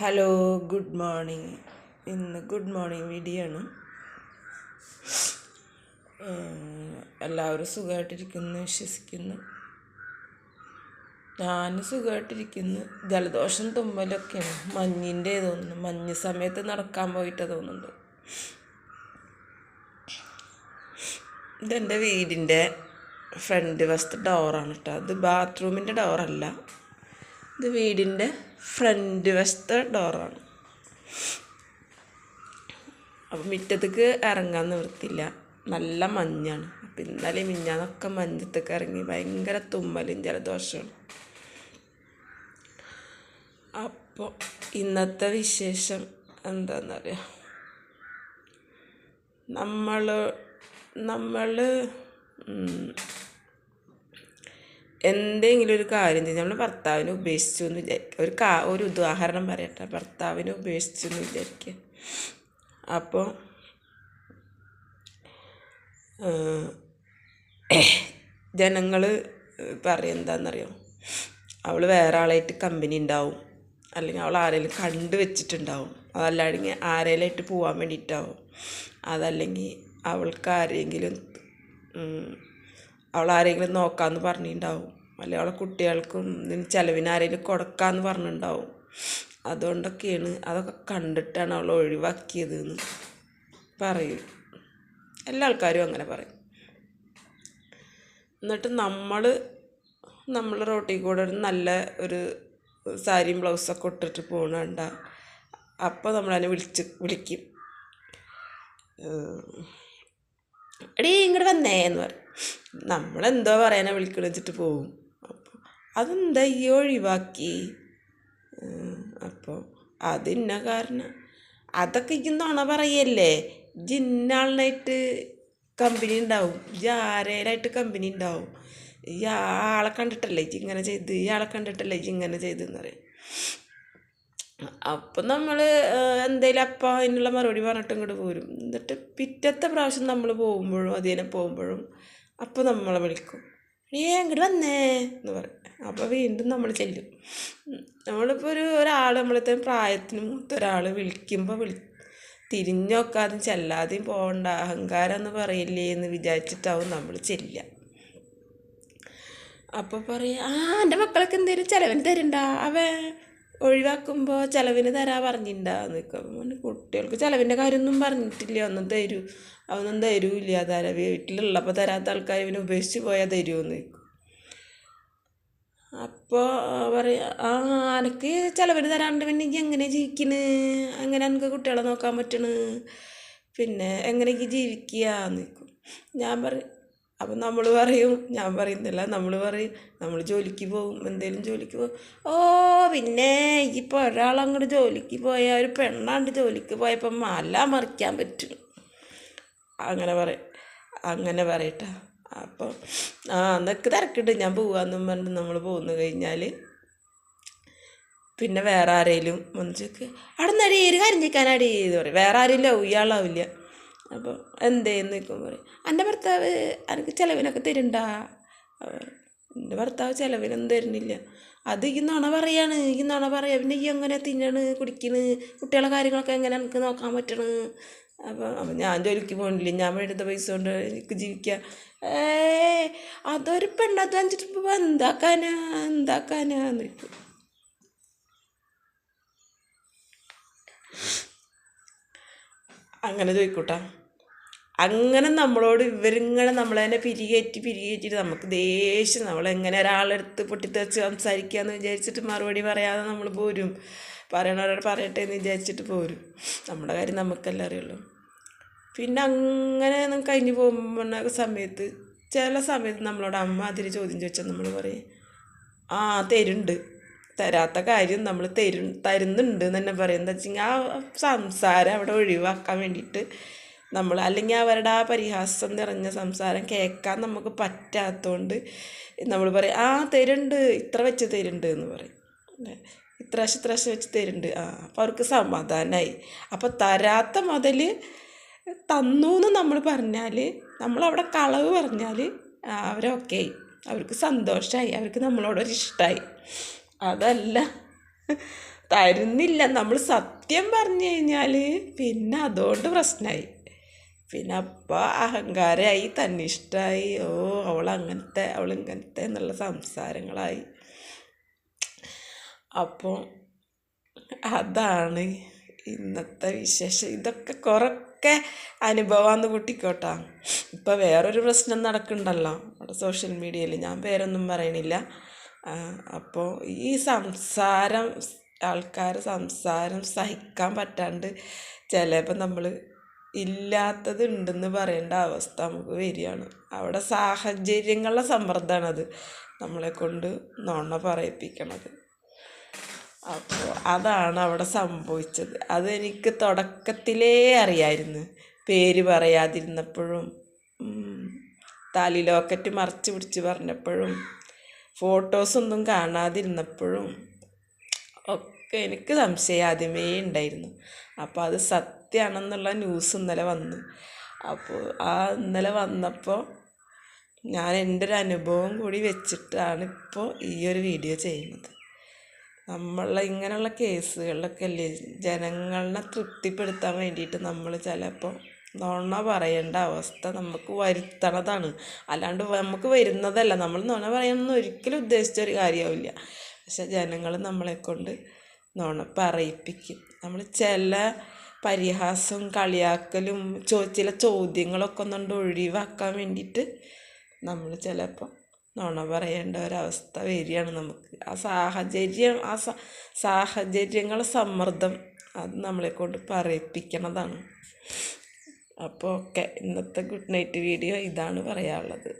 Hello good morning ഇന്ന് good morning video ആണ് എല്ലാവരും സുഖമായിട്ടിരിക്കുന്നു വിശ്വസിക്കുന്നു. ഞാൻ സുഖമായിട്ടിരിക്കുന്നു. ജലദോഷം തുമ്മലൊക്കെയാണ്. മഞ്ഞിന്റെ തോന്നുന്നു. മഞ്ഞ് സമയത്ത് നടക്കാൻ പോയിട്ട് തോന്നുന്നുണ്ട് ഇതെന്റെ വീടിന്റെ ഫ്രണ്ട് വശത്തെ ഡോറാണ് കേട്ടോ. അത് ബാത്റൂമിന്റെ ഡോറല്ല. ഇത് വീടിന്റെ ഫ്രണ്ട് വശത്തെ ഡോറാണ് അപ്പോൾ മുറ്റത്തേക്ക് ഇറങ്ങാൻ നിവൃത്തില്ല നല്ല മഞ്ഞാണ്. അപ്പം ഇന്നലെ മിഞ്ഞാന്നൊക്കെ മഞ്ഞത്തേക്ക് ഇറങ്ങി ഭയങ്കര തുമ്മലും ജലദോഷമാണ് അപ്പോൾ ഇന്നത്തെ വിശേഷം എന്താണെന്നറിയാം നമ്മൾ നമ്മൾ എന്തെങ്കിലും ഒരു കാര്യം ചെയ്ത് നമ്മൾ ഭർത്താവിനെ ഉപേക്ഷിച്ചു എന്ന് വിചാരിക്കുക ഒരു കാ ഒരു ഉദാഹരണം പറയട്ടെ. ഭർത്താവിനെ ഉപേക്ഷിച്ചു എന്ന് വിചാരിക്കുക അപ്പോൾ ജനങ്ങൾ പറയും എന്താണെന്നറിയോ അവൾ വേറെ ആളായിട്ട് കമ്പനി ഉണ്ടാവും അല്ലെങ്കിൽ അവൾ ആരെങ്കിലും കണ്ടു വെച്ചിട്ടുണ്ടാവും. അതല്ലെങ്കിൽ ആരെങ്കിലായിട്ട് പോകാൻ വേണ്ടിയിട്ടാവും അതല്ലെങ്കിൽ അവൾക്ക് ആരെങ്കിലും അവൾ ആരെങ്കിലും നോക്കാമെന്ന് പറഞ്ഞിട്ടുണ്ടാവും അല്ലെങ്കിൽ അവളെ കുട്ടികൾക്കും ഇതിന് ചിലവിന് ആരെങ്കിലും കൊടുക്കാമെന്ന് പറഞ്ഞിട്ടുണ്ടാവും അതുകൊണ്ടൊക്കെയാണ് അതൊക്കെ കണ്ടിട്ടാണ് അവൾ ഒഴിവാക്കിയത് എന്ന് പറയും. എല്ലാ ആൾക്കാരും അങ്ങനെ പറയും. എന്നിട്ട് നമ്മൾ നമ്മൾ റോട്ടിൽ കൂടെ ഒരു നല്ല ഒരു സാരിയും ബ്ലൗസൊക്കെ ഇട്ടിട്ട് പോകണണ്ട അപ്പോൾ നമ്മളതിനെ വിളിച്ച് വിളിക്കും. എടീ ഇങ്ങോട്ട് വന്നേ എന്ന് പറയും. നമ്മളെന്തോ പറയാനാ വിളിക്കണ വെച്ചിട്ട് പോവും. അപ്പോൾ അതെന്താ ഈ ഒഴിവാക്കി? അപ്പോൾ അതിന്ന കാരണം? അതൊക്കെ ഇന്നാണോ പറയല്ലേ? ജിന്നാളിനായിട്ട് കമ്പനി ഉണ്ടാവും ജാരേലായിട്ട് കമ്പനി ഉണ്ടാവും ഈ ആളെ കണ്ടിട്ടല്ലേ ഇജ്ജ് ഇങ്ങനെ ചെയ്ത്? ഇയാളെ കണ്ടിട്ടല്ലേ ഇജ്ജ് ഇങ്ങനെ ചെയ്തെന്ന് പറയും. അപ്പം നമ്മൾ എന്തേലും അപ്പം അതിനുള്ള മറുപടി പറഞ്ഞിട്ട് ഇങ്ങോട്ട് പോരും. എന്നിട്ട് പിറ്റത്തെ പ്രാവശ്യം നമ്മൾ പോകുമ്പോഴും അതിനെ പോകുമ്പോഴും അപ്പോൾ നമ്മളെ വിളിക്കും. ഏ ഇങ്ങോട്ട് വന്നേ? എന്ന് പറയും. അപ്പോൾ വീണ്ടും നമ്മൾ ചെല്ലും. നമ്മളിപ്പോൾ ഒരു ഒരാൾ നമ്മളത്തെ പ്രായത്തിന് മൂത്ത ഒരാൾ വിളിക്കുമ്പോൾ വിളി തിരിഞ്ഞൊക്കാതെ ചെല്ലാതെയും പോകണ്ട അഹങ്കാരം എന്ന് പറയില്ലേ എന്ന് വിചാരിച്ചിട്ടാവും നമ്മൾ ചെല്ലുക. അപ്പോൾ പറയും ആ എന്റെ മക്കളൊക്കെ എന്തേലും ചിലവിന് തരണ്ട? അവ ഒഴിവാക്കുമ്പോൾ ചിലവിന് തരാ പറഞ്ഞിട്ടുണ്ടാകുന്നു നിൽക്കും കുട്ടികൾക്ക് ചിലവിന്റെ കാര്യമൊന്നും പറഞ്ഞിട്ടില്ല. ഒന്നും തരൂ. അവനൊന്നും തരൂല്ല. തര. വീട്ടിലുള്ളപ്പോൾ തരാത്ത ആൾക്കാർ ഇവനെ ഉപേക്ഷിച്ച് പോയാൽ തരുമെന്ന് നിൽക്കും അപ്പോൾ പറയാ ആ അനക്ക് ചിലവിന് തരാണ്ട് പിന്നെ എങ്ങനെ ജീവിക്കണ്? അങ്ങനെ എനിക്ക് കുട്ടികളെ നോക്കാൻ പറ്റണ്? പിന്നെ എങ്ങനെ ഇജ്ജ് ജീവിക്കുക നിൽക്കും ഞാൻ പറയും അപ്പം നമ്മൾ പറയും ഞാൻ പറയുന്നില്ല. നമ്മൾ പറയും നമ്മൾ ജോലിക്ക് പോകും എന്തേലും ജോലിക്ക് പോകും. ഓ പിന്നെ ഇപ്പോൾ ഒരാളങ്ങോട്ട് ജോലിക്ക് പോയ ഒരു പെണ്ണാണ്ട് ജോലിക്ക് പോയപ്പോൾ മല മറിക്കാൻ പറ്റും. അങ്ങനെ പറയും. അങ്ങനെ പറയട്ടെ. അപ്പം ആ എന്നൊക്കെ തിരക്കിട്ട് ഞാൻ പോവാന്നും പറഞ്ഞ് നമ്മൾ പോന്നു കഴിഞ്ഞാൽ പിന്നെ വേറെ ആരെങ്കിലും വന്നിച്ചൊക്കെ അവിടെ നിന്നടി ഒരു കാര്യം ചിക്കാനടി എന്ന് പറയും. വേറെ ആരും ഇല്ല ഇയാളാവില്ല. അപ്പോൾ എന്തേന്ന് നിൽക്കും പറയും എന്റെ ഭർത്താവ് എനിക്ക് ചിലവിനൊക്കെ തരണ്ട എന്റെ ഭർത്താവ് ചിലവിനൊന്നും തരുന്നില്ല. അത് ഈ നുണ പറയാണ്. ഈ നുണ പറയാ. പിന്നെ ഈ എങ്ങനെ തിന്നണ്? കുടിക്കണ്? കുട്ടികളെ കാര്യങ്ങളൊക്കെ എങ്ങനെ എനിക്ക് നോക്കാൻ പറ്റണ്? അപ്പോൾ അപ്പം ഞാൻ ജോലിക്ക് പോകണില്ല ഞാൻ എടുത്ത പൈസ കൊണ്ട് എനിക്ക് ജീവിക്കാം. ഏ അതൊരു പെണ്ണത് വെച്ചിട്ട് എന്താക്കാനാ? എന്താക്കാനാ? നിൽക്കും അങ്ങനെ ചോദിക്കൂട്ടാ. അങ്ങനെ നമ്മളോട് ഇവരിങ്ങനെ നമ്മളതിനെ പിരികേറ്റി പിരികേറ്റിട്ട് നമുക്ക് ദേഷ്യം നമ്മളെങ്ങനെ ഒരാളെടുത്ത് പൊട്ടിത്തെറിച്ച് സംസാരിക്കാമെന്ന് വിചാരിച്ചിട്ട് മറുപടി പറയാതെ നമ്മൾ പോരും. പറയണവരോട് പറയട്ടെ എന്ന് വിചാരിച്ചിട്ട് പോരും. നമ്മുടെ കാര്യം നമുക്കല്ലേ അറിയുള്ളൂ. പിന്നെ അങ്ങനെ കഴിഞ്ഞ് പോകുമ്പോൾ സമയത്ത് ചില സമയത്ത് നമ്മളോട് അമ്മ അതിൽ ചോദ്യം ചോദിച്ചാൽ നമ്മൾ പറയും ആ തരുന്നുണ്ട് തരാത്ത കാര്യം നമ്മൾ തരു തരുന്നുണ്ട് എന്ന് തന്നെ പറയും. എന്താ വെച്ചാൽ ആ സംസാരം അവിടെ ഒഴിവാക്കാൻ വേണ്ടിയിട്ട് നമ്മൾ അല്ലെങ്കിൽ അവരുടെ ആ പരിഹാസം നിറഞ്ഞ സംസാരം കേൾക്കാൻ നമുക്ക് പറ്റാത്തതുകൊണ്ട് നമ്മൾ പറയും ആ തരുന്നുണ്ട് ഇത്ര വെച്ച് തരുന്നുണ്ട് എന്ന് പറയും? ഇത്ര പ്രാവശ്യം ഇത്ര പ്രാവശ്യം വെച്ച് തരുന്നുണ്ട് ആ അപ്പോൾ അവർക്ക് സമാധാനമായി അപ്പോൾ തരാത്ത മുതൽ തന്നു എന്ന് നമ്മൾ പറഞ്ഞാൽ നമ്മളവിടെ കളവ് പറഞ്ഞാൽ അവരൊക്കെ ആയി. അവർക്ക് സന്തോഷമായി അവർക്ക് നമ്മളോടൊരു ഇഷ്ടമായി അതല്ല. തരുന്നില്ല. നമ്മൾ സത്യം പറഞ്ഞു കഴിഞ്ഞാൽ പിന്നെ അതുകൊണ്ട് പ്രശ്നമായി പിന്നെ അപ്പം അഹങ്കാരമായി തന്നിഷ്ടമായി ഓ അവൾ ഇങ്ങനത്തെ എന്നുള്ള സംസാരങ്ങളായി. അപ്പോൾ അതാണ് ഇന്നത്തെ വിശേഷം. ഇതൊക്കെ കുറൊക്കെ അനുഭവമാണെന്ന് കൂട്ടിക്കോട്ടാ. ഇപ്പോൾ വേറൊരു പ്രശ്നം നടക്കുന്നുണ്ടല്ലോ നമ്മുടെ സോഷ്യൽ മീഡിയയിൽ ഞാൻ പേരൊന്നും പറയണില്ല. അപ്പോൾ ഈ സംസാരം ആൾക്കാർ സംസാരം സഹിക്കാൻ പറ്റാണ്ട് ചിലപ്പോൾ നമ്മൾ ഇല്ലാത്തത് ഉണ്ടെന്ന് പറയേണ്ട അവസ്ഥ നമുക്ക് വരികയാണ്. അവിടെ സാഹചര്യങ്ങളുടെ സമ്മർദ്ദമാണത് നമ്മളെ കൊണ്ട് നുണ പറയിപ്പിക്കണത്. അപ്പോൾ അതാണ് അവിടെ സംഭവിച്ചത്. അതെനിക്ക് തുടക്കത്തിലേ അറിയായിരുന്നു. പേര് പറയാതിരുന്നപ്പോഴും താലി ലോക്കറ്റ് മറച്ച് പിടിച്ച് പറഞ്ഞപ്പോഴും ഫോട്ടോസൊന്നും കാണാതിരുന്നപ്പോഴും ഒക്കെ എനിക്ക് സംശയം ആദ്യമേ ഉണ്ടായിരുന്നു. അപ്പോൾ അത് സത്യമാണെന്നുള്ള ന്യൂസ് ഇന്നലെ വന്നു. അപ്പോൾ ആ ഇന്നലെ വന്നപ്പോൾ ഞാൻ എന്റെ ഒരു അനുഭവം കൂടി വെച്ചിട്ടാണ് ഇപ്പോൾ ഈ ഒരു വീഡിയോ ചെയ്യുന്നത്. നമ്മളെ ഇങ്ങനെയുള്ള കേസുകളിലൊക്കെ അല്ലേ ജനങ്ങളെ തൃപ്തിപ്പെടുത്താൻ വേണ്ടിയിട്ട് നമ്മൾ ചിലപ്പോൾ നുണ പറയേണ്ട അവസ്ഥ നമുക്ക് വരുത്തണതാണ്. അല്ലാണ്ട് നമുക്ക് വരുന്നതല്ല. നമ്മൾ നുണ പറയാനൊന്നും ഒരിക്കലും ഉദ്ദേശിച്ച ഒരു കാര്യമാവില്ല പക്ഷെ ജനങ്ങൾ നമ്മളെ കൊണ്ട് നുണ പറയിപ്പിക്കും. നമ്മൾ ചില പരിഹാസവും കളിയാക്കലും ചോ ചില ചോദ്യങ്ങളൊക്കെ ഒന്നുകൊണ്ട് ഒഴിവാക്കാൻ വേണ്ടിയിട്ട് നമ്മൾ ചിലപ്പോൾ നുണ പറയേണ്ട ഒരവസ്ഥ വരികയാണ് നമുക്ക്. ആ സാഹചര്യം ആ സാഹചര്യങ്ങളെ സമ്മർദ്ദം അത് നമ്മളെ കൊണ്ട് പറയിപ്പിക്കണതാണ്. അപ്പോൾ ഓക്കെ ഇന്നത്തെ ഗുഡ് നൈറ്റ് വീഡിയോ ഇതാണ് പറയാനുള്ളത്.